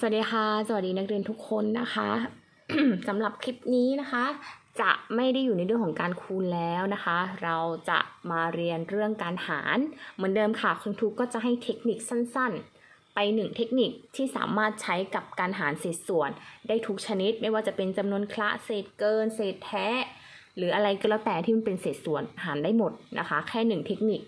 สวัสดีค่ะ สวัสดีนักเรียนทุกคนนะคะสำหรับคลิปนี้นะคะ จะไม่ได้อยู่ในเรื่องของการคูณแล้วนะคะ เราจะมาเรียนเรื่องการหาร เหมือนเดิมค่ะคุณครูก็จะให้เทคนิคสั้นๆ ไปหนึ่งเทคนิคที่สามารถใช้กับการหารเศษส่วน ได้ทุกชนิด ไม่ว่าจะเป็นจำนวนคละเศษเกิน เศษแท้ หรืออะไรก็แล้วแต่ที่มันเป็นเศษส่วนหารได้หมดนะคะ แค่หนึ่งเทคนิค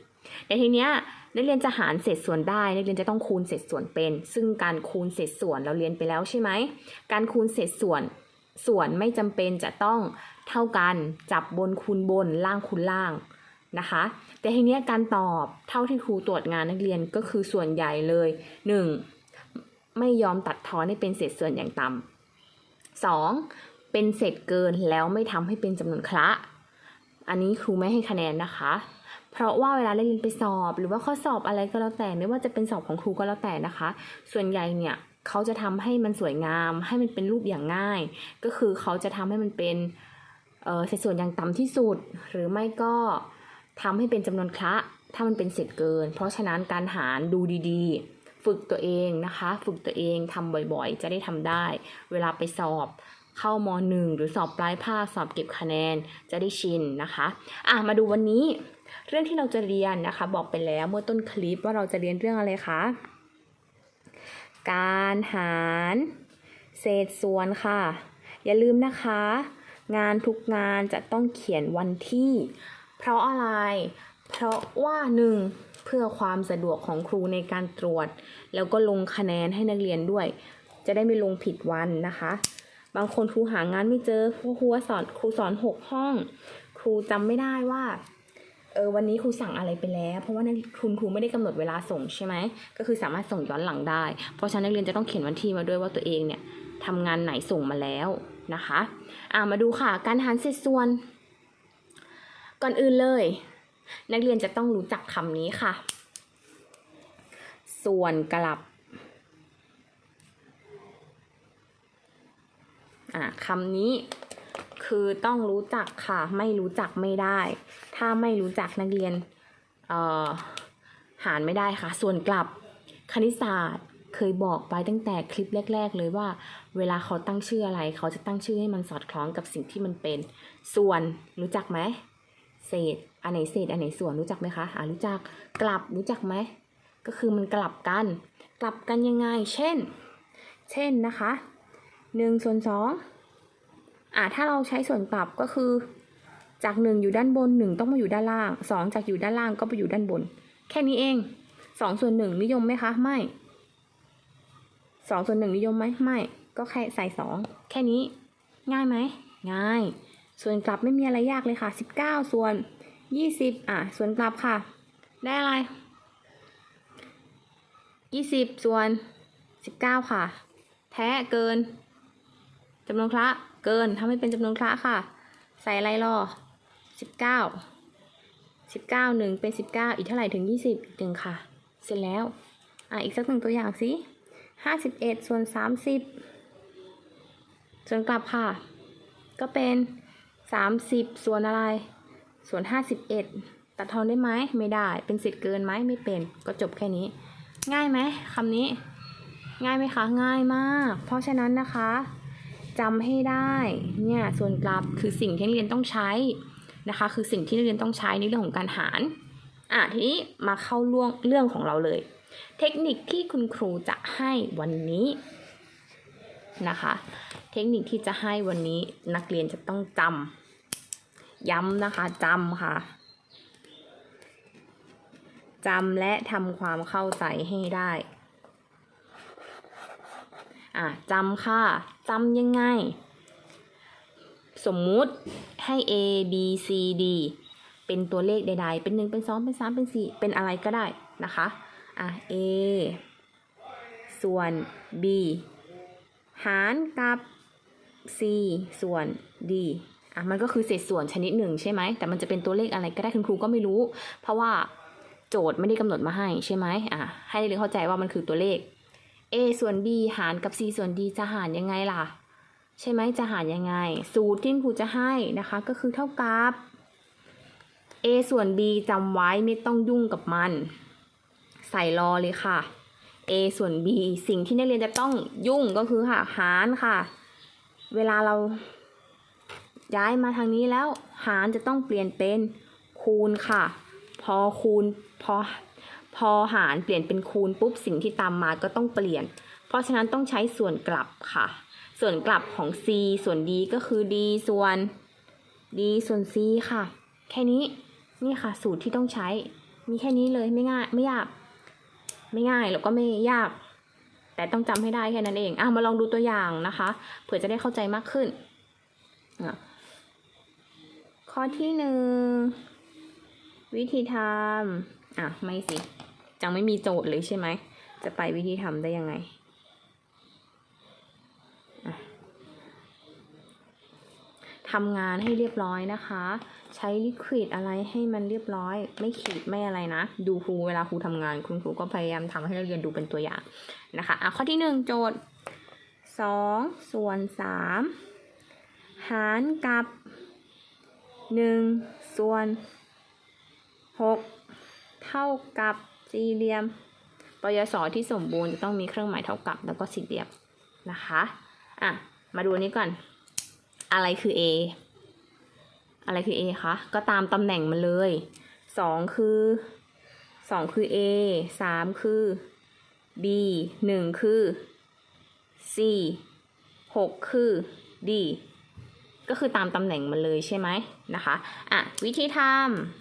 ในทีเนี้ย นักเรียนจะหารเศษส่วนได้ นักเรียนจะต้องคูณเศษส่วนเป็น ซึ่งการคูณเศษส่วนเราเรียนไปแล้วใช่ไหม การคูณเศษส่วนส่วนไม่จำเป็นจะต้องเท่ากัน จับบนคูณบน ล่างคูณล่างนะคะ แต่ทีนี้การตอบเท่าที่ครูตรวจงานนักเรียนก็คือส่วนใหญ่เลย 1. ไม่ยอมตัดทอนให้เป็นเศษส่วนอย่างต่ำ 2. เป็นเศษเกินแล้วไม่ทำให้เป็นจำนวนคละ อันนี้ครูไม่ให้คะแนนนะคะ เพราะว่าเวลานักเรียนไปสอบ หรือว่าข้อสอบอะไรก็แล้วแต่ไม่ว่าจะเป็นสอบของครูก็แล้วแต่นะคะ ส่วนใหญ่เนี่ยเขาจะทำให้มันสวยงาม ให้มันเป็นรูปอย่างง่าย ก็คือเขาจะทำให้มันเป็นเอ่อเศษส่วนอย่างต่ำที่สุด หรือไม่ก็ทำให้เป็นจำนวนคละถ้ามันเป็นเศษเกิน เพราะฉะนั้นการหารดูดีๆ ฝึกตัวเองนะคะ ฝึกตัวเองทำบ่อยๆ จะได้ทำได้ เวลาไปสอบเข้ามหนึ่งหรือสอบปลายภาคสอบเก็บคะแนนจะได้ชินนะคะ อะมาดูวันนี้ เรื่องที่เราจะเรียนนะคะ บอกไปแล้วเมื่อต้นคลิปว่าเราจะเรียนเรื่องอะไรคะการหารเศษส่วนค่ะ อย่าลืมนะคะ งานทุกงานจะต้องเขียนวันที่ เพราะอะไร เพราะว่าหนึ่งเพื่อความสะดวกของครูในการตรวจ แล้วก็ลงคะแนนให้นักเรียนด้วย จะได้ไม่ลงผิดวันนะคะ บางคนครูหางานไม่เจอเพราะครูสอนครูสอนหกห้อง ครูจำไม่ได้ว่า เออวันนี้ครูสั่งอะไรไปแล้ว เพราะว่านักคุณครูไม่ได้กำหนดเวลาส่งใช่ไหมก็คือสามารถส่งย้อนหลังได้ เพราะฉะนั้นนักเรียนจะต้องเขียนวันที่มาด้วยว่าตัวเองเนี่ยทำงานไหนส่งมาแล้วนะคะอ่ามาดูค่ะการหารเศษส่วน ก่อนอื่นเลย นักเรียนจะต้องรู้จักคำนี้ค่ะ ส่วนกลับอ่าคำนี้ คือต้องรู้จักค่ะ ไม่รู้จักไม่ได้ ถ้าไม่รู้จักนักเรียนเอ่อหารไม่ได้ค่ะ ส่วนกลับคณิตศาสตร์เคยบอกไปตั้งแต่คลิปแรก ๆ เลยว่า เวลาเขาตั้งชื่ออะไร เขาจะตั้งชื่อให้มันสอดคล้องกับสิ่งที่มันเป็น ส่วนรู้จักไหมเศษอันไหนเศษอันไหนส่วนรู้จักไหมคะอ่ารู้จักกลับรู้จักไหมก็คือมันกลับกัน กลับกันยังไง เช่น เช่นนะคะหนึ่งส่วนส อ่าถ้าเราใช้ส่วนกลับก็คือ จากหนึ่งอยู่ด้านบนหนึ่งต้องมาอยู่ด้านล่างสองจากอยู่ด้านล่างก็ไปอยู่ด้านบน แค่นี้เองสองส่วนหนึ่งนิยมไหมคะ ไม่สองส่วนหนึ่งนิยมไหมไม่ ก็แค่ใส่สองแค่นี้ ง่ายไหม ง่าย ส่วนกลับไม่มีอะไรยากเลยค่ะสิบเก้าส่วนยี่สิบอะ ส่วนกลับค่ะ ได้อะไรยี่สิบส่วนสิบเก้าค่ะ แท้เกินจำนวนคละ เกินทำให้เป็นจำนวนคละค่ะ ใส่อะไรรอสิบเก้าสิบเก้าหนึ่งเป็นสิบเก้าอีกเท่าไหร่ถึงยี่สิบอีกหนึ่งค่ะ เสร็จแล้ว อะอีกสักหนึ่งตัวอย่างสิห้าสิบเอ็ดส่วนสามสิบส่วนกลับค่ะ ก็เป็นสามสิบส่วนอะไร ส่วนห้าสิบเอ็ดตัดทอนได้ไหมไม่ได้ เป็นสิทธิ์เกินไหมไม่เป็น ก็จบแค่นี้ ง่ายไหมคำนี้ ง่ายไหมคะ ง่ายมาก เพราะฉะนั้นนะคะ จำให้ได้เนี่ยส่วนกลับคือสิ่งที่นักเรียนต้องใช้นะคะ คือสิ่งที่นักเรียนต้องใช้ในเรื่องของการหารอะทีนี้มาเข้าเรื่องเรื่องของเราเลย เทคนิคที่คุณครูจะให้วันนี้นะคะ เทคนิคที่จะให้วันนี้นักเรียนจะต้องจำย้ำนะคะจำค่ะจำและทำความเข้าใจให้ได้ อะจำค่ะจำยังไง สมมุติให้ a b c d เป็นตัวเลขใดๆ เป็นหนึ่งเป็นสองเป็นสามเป็นสี่เป็นอะไรก็ได้นะคะอะ a ส่วน b หารกับ c ส่วน d อะมันก็คือเศษส่วนชนิดหนึ่งใช่ไหม แต่มันจะเป็นตัวเลขอะไรก็ได้คุณครูก็ไม่รู้ เพราะว่าโจทย์ไม่ได้กำหนดมาให้ใช่ไหมอะให้เรียนเข้าใจว่ามันคือตัวเลข a ส่วน b หารกับ c ส่วน d จะหารยังไงล่ะ ใช่ไหมจะหารยังไง สูตรที่ครูจะให้นะคะก็คือเท่ากับ a ส่วน b จำไว้ไม่ต้องยุ่งกับมัน ใส่รอเลยค่ะ a ส่วน b สิ่งที่นักเรียนจะต้องยุ่งก็คือค่ะหารค่ะ เวลาเราย้ายมาทางนี้แล้วหารจะต้องเปลี่ยนเป็นคูณค่ะ พอคูณพอ พอหารเปลี่ยนเป็นคูณปุ๊บสิ่งที่ตามมาก็ต้องเปลี่ยน เพราะฉะนั้นต้องใช้ส่วนกลับค่ะ ส่วนกลับของ c ส่วน d ก็คือ d ส่วน d ส่วน c ค่ะ แค่นี้นี่ค่ะ สูตรที่ต้องใช้มีแค่นี้เลยไม่ง่ายไม่ยาก ไม่ง่ายแล้วก็ไม่ยาก แต่ต้องจำให้ได้แค่นั้นเองอะมาลองดูตัวอย่างนะคะ เผื่อจะได้เข้าใจมากขึ้นข้อที่หนึ่งวิธีทำอะ ไม่สิ จังไม่มีโจทย์เลยใช่ไหม จะไปวิธีทำได้ยังไง ทำงานให้เรียบร้อยนะคะ ใช้ลิควิดอะไรให้มันเรียบร้อย ไม่ขีดไม่อะไรนะ ดูครูเวลาครูทำงาน คุณครูก็พยายามทำให้นักเรียนดูเป็นตัวอย่างนะคะอะข้อที่หนึ่งโจทย์สองส่วนสามหารกับหนึ่งส่วนหกเท่ากับ สี่เหลี่ยมปยศที่สมบูรณ์จะต้องมีเครื่องหมายเท่ากับแล้วก็สี่เหลี่ยมนะคะอะมาดูนี้ก่อน อะไรคือ A อะไรคือ A คะ ก็ตามตำแหน่งมันเลยสองคือสองคือ A สามคือ B หนึ่งคือ C หกคือ D ก็คือตามตำแหน่งมันเลยใช่ไหมนะคะ อะ วิธีทำ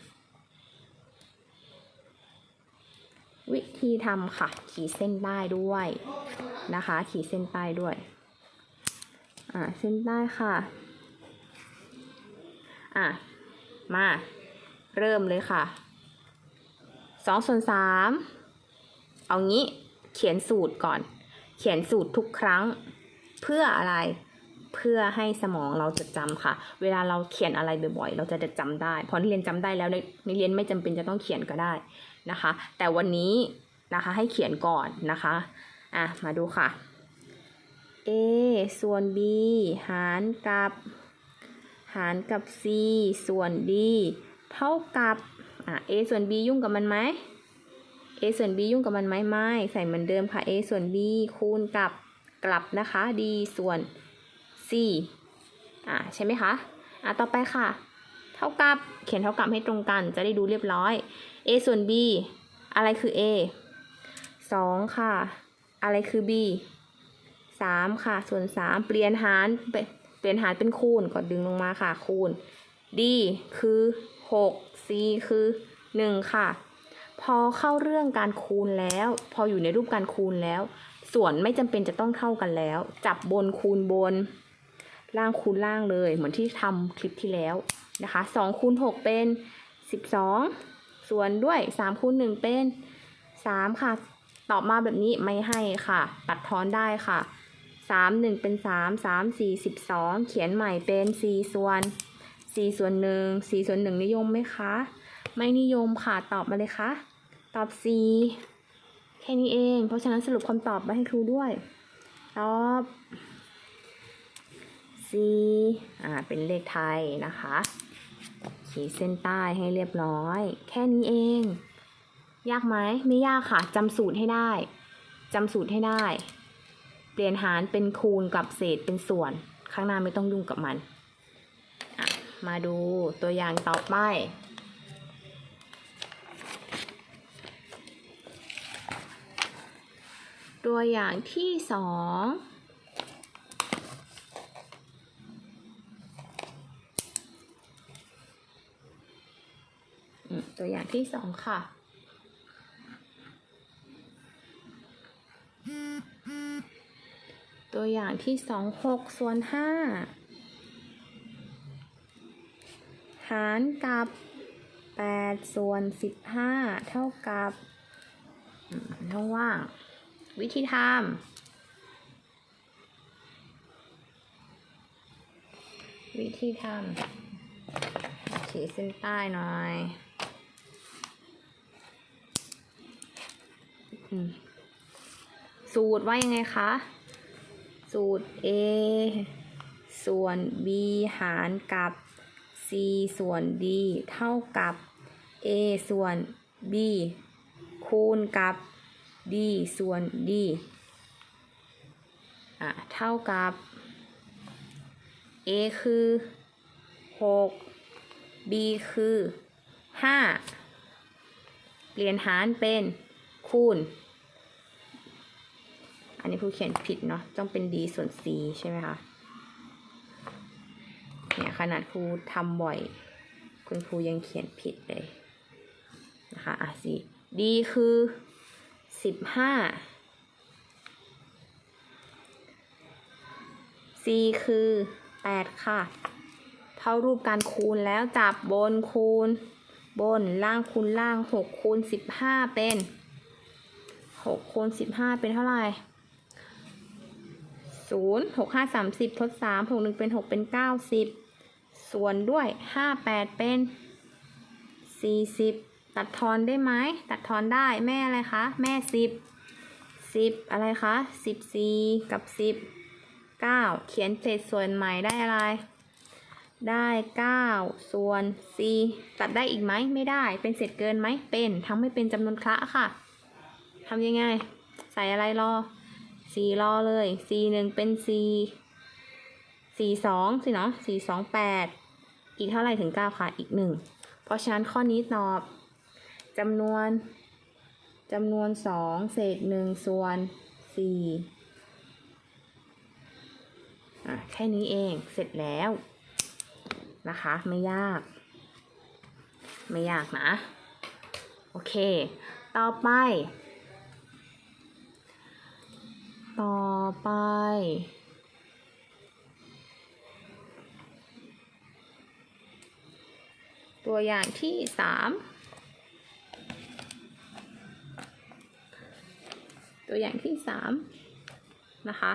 วิธีทำค่ะ ขีดเส้นได้ด้วยนะคะ ขีดเส้นใต้ด้วยอ่าเส้นใต้ค่ะอะมาเริ่มเลยค่ะสองส่วนสามเอางี้เขียนสูตรก่อน เขียนสูตรทุกครั้ง เพื่ออะไรเพื่อให้สมองเราจดจำค่ะ เวลาเราเขียนอะไรบ่อยๆ เราจะจำได้ พอนักเรียนจำได้แล้วนักเรียนไม่จำเป็นจะต้องเขียนก็ได้ นะคะ แต่วันนี้นะคะให้เขียนก่อนนะคะ อะ มาดูค่ะ a ส่วน b หารกับ หารกับ c ส่วน d เท่ากับ อะ a ส่วน b ยุ่งกับมันไหม a ส่วน b ยุ่งกับมันไหมไม่ ใส่เหมือนเดิมค่ะ a ส่วน b คูณกับกลับนะคะ d ส่วน c อะใช่ไหมคะ อะ ต่อไปค่ะ เท่ากับ เขียนเท่ากับให้ตรงกัน จะได้ดูเรียบร้อย a ส่วน b อะไรคือ a สองค่ะ อะไรคือ b สามค่ะ ส่วนสามเปลี่ยนหารเป็นเปลี่ยนหารเป็นคูณกดดึงลงมาค่ะ คูณ d คือหก c คือหนึ่งค่ะ พอเข้าเรื่องการคูณแล้ว พออยู่ในรูปการคูณแล้ว ส่วนไม่จำเป็นจะต้องเท่ากันแล้ว จับบนคูณบน ล่างคูณล่างเลยเหมือนที่ทำคลิปที่แล้วนะคะสองคูณหกเป็นสิบ ส่วนด้วยสามคูณหนึ่งเป็นสามค่ะ ตอบมาแบบนี้ไม่ให้ค่ะ ตัดทอนได้ค่ะสามหนึ่งเป็นสามสามสี่สิบสองเขียนใหม่เป็นสี่ส่วนสี่ส่วนหนึ่งสี่ส่วนหนึ่งนิยมไหมคะ ไม่นิยมค่ะ ตอบมาเลยคะตอบ C แค่นี้เอง เพราะฉะนั้นสรุปคำตอบมาให้ครูด้วย ตอบ C อ่า เป็นเลขไทยนะคะ ขีดเส้นใต้ให้เรียบร้อย แค่นี้เอง ยากไหมไม่ยากค่ะจำสูตรให้ได้จำสูตรให้ได้ เปลี่ยนหารเป็นคูณกับเศษเป็นส่วน ข้างหน้าไม่ต้องยุ่งกับมัน มาดูตัวอย่างต่อไปตัวอย่างที่สอง ตัวอย่างที่สองค่ะ ตัวอย่างที่สองหกส่วนห้าหารกับแปดส่วนสิบห้าเท่ากับอืมช่องว่าง วิธีทำวิธีทำขีดเส้นใต้หน่อยอืม สูตรว่ายังไงคะ สูตร A ส่วน B หารกับ C ส่วน D เท่ากับ A ส่วน B คูณกับ d ส่วน d อะ เท่ากับ a คือ 6 b คือ 5 เปลี่ยนหารเป็น คูณ อันนี้ครูเขียนผิดเนาะต้องเป็น d ส่วน c ใช่ไหมคะ เนี่ยขนาดครูทำบ่อย คุณครูยังเขียนผิดเลยนะคะอะสิ d คือสิบห้า c คือแปดค่ะ เท่ารูปการคูณแล้วจับบนคูณบนล่างคูณล่างหกคูณสิบห้าเป็น หกคูณสิบห้าเป็นเท่าไหร่ศูนย์หกห้าสามสิบทดสามหกหนึ่งเป็นหกเป็นเก้าสิบส่วนด้วยห้าแปดเป็นสี่สิบตัดทอนได้ไหมตัดทอนได้แม่อะไรคะแม่สิบสิบอะไรคะสิบสี่กับสิบเก้าเขียนเศษส่วนใหม่ได้อะไร ได้เก้าส่วนสี่ตัดได้อีกไหมไม่ได้เป็นเศษเกินไหมเป็นทำให้เป็นจำนวนคละค่ะ ทำยังไง ใส่อะไรรอสี่รอเลยสี่หนึ่งเป็นสี่สี่สองสิเนาะสี่สองแปดอีกเท่าไหร่ถึงเก้าค่ะอีกหนึ่งเพราะฉะนั้นข้อนี้ตอบจำนวนจำนวนสองเศษหนึ่งส่วนสี่อะแค่นี้เองเสร็จแล้วนะคะ ไม่ยาก ไม่ยากนะ โอเค ต่อไป ไป ตัวอย่างที่สามตัวอย่างที่สามนะคะ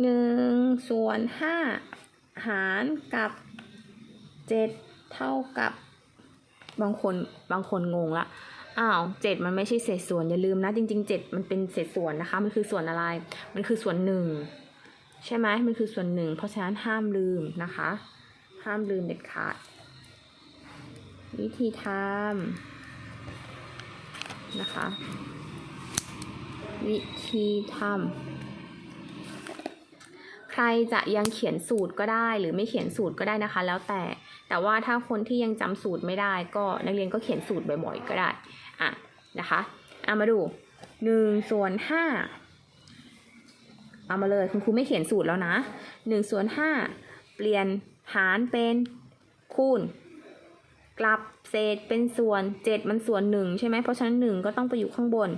หนึ่งส่วนห้าหารกับเจ็ดเท่ากับบางคนบางคนงงละ อ้าวเจ็ดมันไม่ใช่เศษส่วนอย่าลืมนะ จริงๆเจ็ดมันเป็นเศษส่วนนะคะ มันคือส่วนอะไร มันคือส่วนหนึ่งใช่ไหมมันคือส่วนหนึ่ง เพราะฉะนั้นห้ามลืมนะคะ ห้ามลืมเด็ดขาด วิธีทำนะคะ วิธีทำใครจะยังเขียนสูตรก็ได้หรือไม่เขียนสูตรก็ได้นะคะ แล้วแต่แต่ว่าถ้าคนที่ยังจำสูตรไม่ได้ก็นักเรียนก็เขียนสูตรบ่อยๆก็ได้ อะนะคะเอามาดูหนึ่งส่วนห้าเอามาเลยคุณครูไม่เขียนสูตรแล้วนะหนึ่งส่วนห้าเปลี่ยนหารเป็นคูณ กลับเศษเป็นส่วนเจ็ดมันส่วนหนึ่งใช่ไหมเพราะฉะนั้นหนึ่งก็ต้องไปอยู่ข้างบน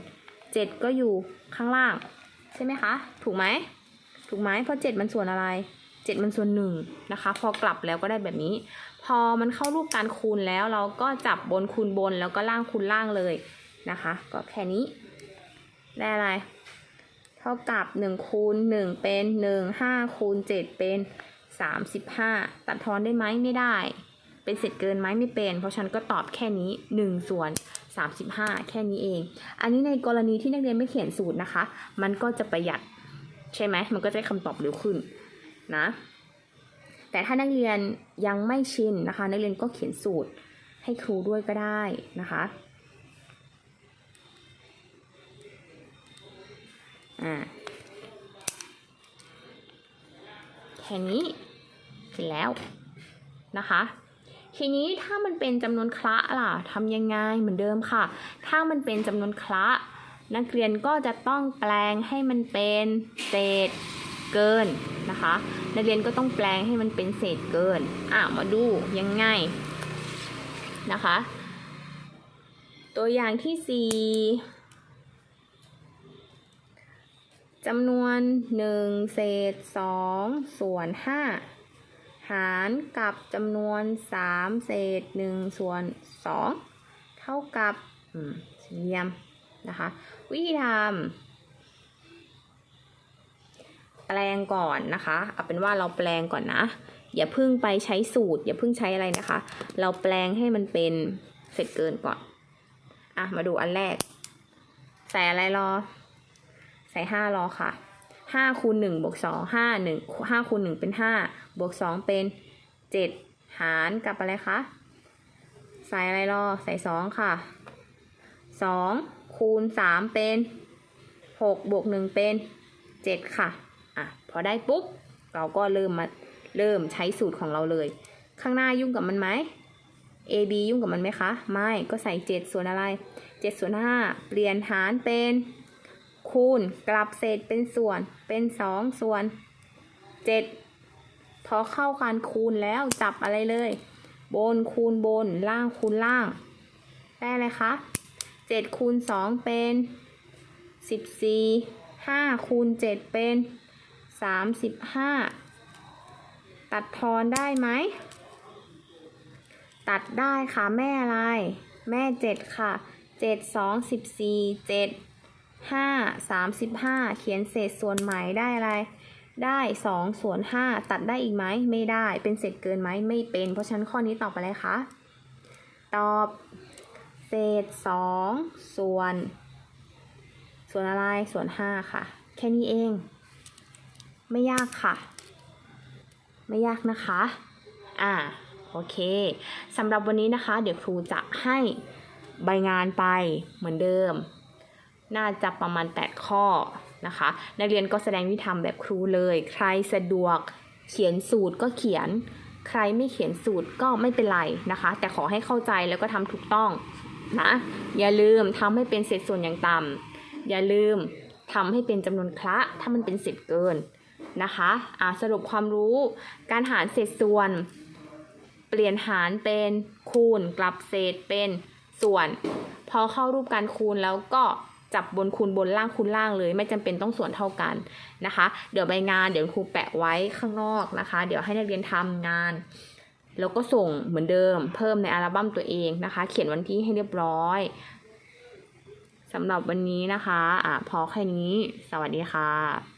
เจ็ดก็อยู่ข้างล่าง ใช่ไหมคะ ถูกไหมถูกไหมเพราะเจ็ดมันส่วนอะไรเจ็ดมันส่วนหนึ่งนะคะ พอกลับแล้วก็ได้แบบนี้ พอมันเข้ารูปการคูณแล้วเราก็จับบนคูณบนแล้วก็ล่างคูณล่างเลยนะคะ ก็แค่นี้ ได้อะไร เท่ากับหนึ่งคูณหนึ่งเป็นหนึ่งห้าคูณเจ็ดเป็นสามสิบห้าตัดทอนได้ไหมไม่ได้ เป็นเศษเกินไหมไม่เป็น เพราะฉันก็ตอบแค่นี้หนึ่งส่วนสามสิบห้าแค่นี้เอง อันนี้ในกรณีที่นักเรียนไม่เขียนสูตรนะคะ มันก็จะประหยัดใช่ไหมมันก็จะได้คำตอบเร็วขึ้นนะ แต่ถ้านักเรียนยังไม่ชินนะคะ นักเรียนก็เขียนสูตรให้ครูด้วยก็ได้นะคะอ่าแค่นี้เสร็จแล้วนะคะทีนี้ถ้ามันเป็นจำนวนคละล่ะทำยังไงเหมือนเดิมค่ะ ถ้ามันเป็นจำนวนคละ นักเรียนก็จะต้องแปลงให้มันเป็นเศษ เกินนะคะ นักเรียนก็ต้องแปลงให้มันเป็นเศษเกิน อะมาดูยังไงนะคะ ตัวอย่างที่สี่จำนวนหนึ่งเศษสองส่วนห้าหารกับจำนวนสามเศษหนึ่งส่วนสองเท่ากับอืมสี่เหลี่ยมนะคะ วิธีทำ แปลงก่อนนะคะ เอาเป็นว่าเราแปลงก่อนนะ อย่าเพิ่งไปใช้สูตร อย่าเพิ่งใช้อะไรนะคะ เราแปลงให้มันเป็นเสร็จเกินก่อน อะ มาดูอันแรก ใส่อะไรรอ ใส่ห้ารอค่ะห้าคูณหนึ่งบวกสองห้าหนึ่งห้าคูณหนึ่งเป็นห้าบวกสองเป็นเจ็ดหารกับอะไรคะใส่อะไรรอ ใส่สองค่ะสองคูณสามเป็นหกบวกหนึ่งเป็นเจ็ดค่ะอะ พอได้ปุ๊บเราก็เริ่มมาเริ่มใช้สูตรของเราเลย ข้างหน้ายุ่งกับมันไหม a b ยุ่งกับมันไหมคะ ไม่ก็ใส่เจ็ดส่วนอะไรเจ็ดส่วนห้าเปลี่ยนหารเป็น คูณกลับเศษเป็นส่วนเป็นสองส่วนเจ็ดพอเข้าการคูณแล้วจับอะไรเลย บนคูณบนล่างคูณล่าง ได้เลยคะเจ็ดคูณสองเป็นสิบสี่ห้าคูณเจ็ดเป็น สามสิบห้าตัดทอนได้ไหม ตัดได้ค่ะแม่อะไร แม่เจ็ดค่ะเจ็ดสองสิบสี่เจ็ดห้าสามสิบห้าเขียนเศษส่วนใหม่ได้อะไร ได้สองส่วนห้าตัดได้อีกไหม ไม่ได้ เป็นเศษเกินไหม ไม่เป็น เพราะฉะนั้นข้อนี้ตอบอะไรคะ ตอบ เศษสองส่วน ส่วนอะไร ส่วนห้าค่ะ แค่นี้เอง ไม่ยากค่ะ ไม่ยากนะคะ อ่า โอเคสำหรับวันนี้นะคะ เดี๋ยวครูจะให้ใบงานไปเหมือนเดิม น่าจะประมาณ 8 ข้อนะคะ นักเรียนก็แสดงวิธีทำแบบครูเลย ใครสะดวกเขียนสูตรก็เขียน ใครไม่เขียนสูตรก็ไม่เป็นไรนะคะ แต่ขอให้เข้าใจแล้วก็ทำถูกต้องนะ อย่าลืมทำให้เป็นเศษส่วนอย่างต่ำอย่าลืมทำให้เป็นจำนวนคละ ถ้ามันเป็นเศษเกิน นะคะอ่าสรุปความรู้ การหารเศษส่วน เปลี่ยนหารเป็นคูณ กลับเศษเป็นส่วน พอเข้ารูปการคูณแล้วก็จับบนคูณบนล่างคูณล่างเลย ไม่จำเป็นต้องส่วนเท่ากันนะคะ เดี๋ยวใบงานเดี๋ยวครูแปะไว้ข้างนอกนะคะ เดี๋ยวให้นักเรียนทำงาน แล้วก็ส่งเหมือนเดิม เพิ่มในอัลบั้มตัวเองนะคะ เขียนวันที่ให้เรียบร้อยสำหรับวันนี้นะคะอะพอแค่นี้ สวัสดีค่ะ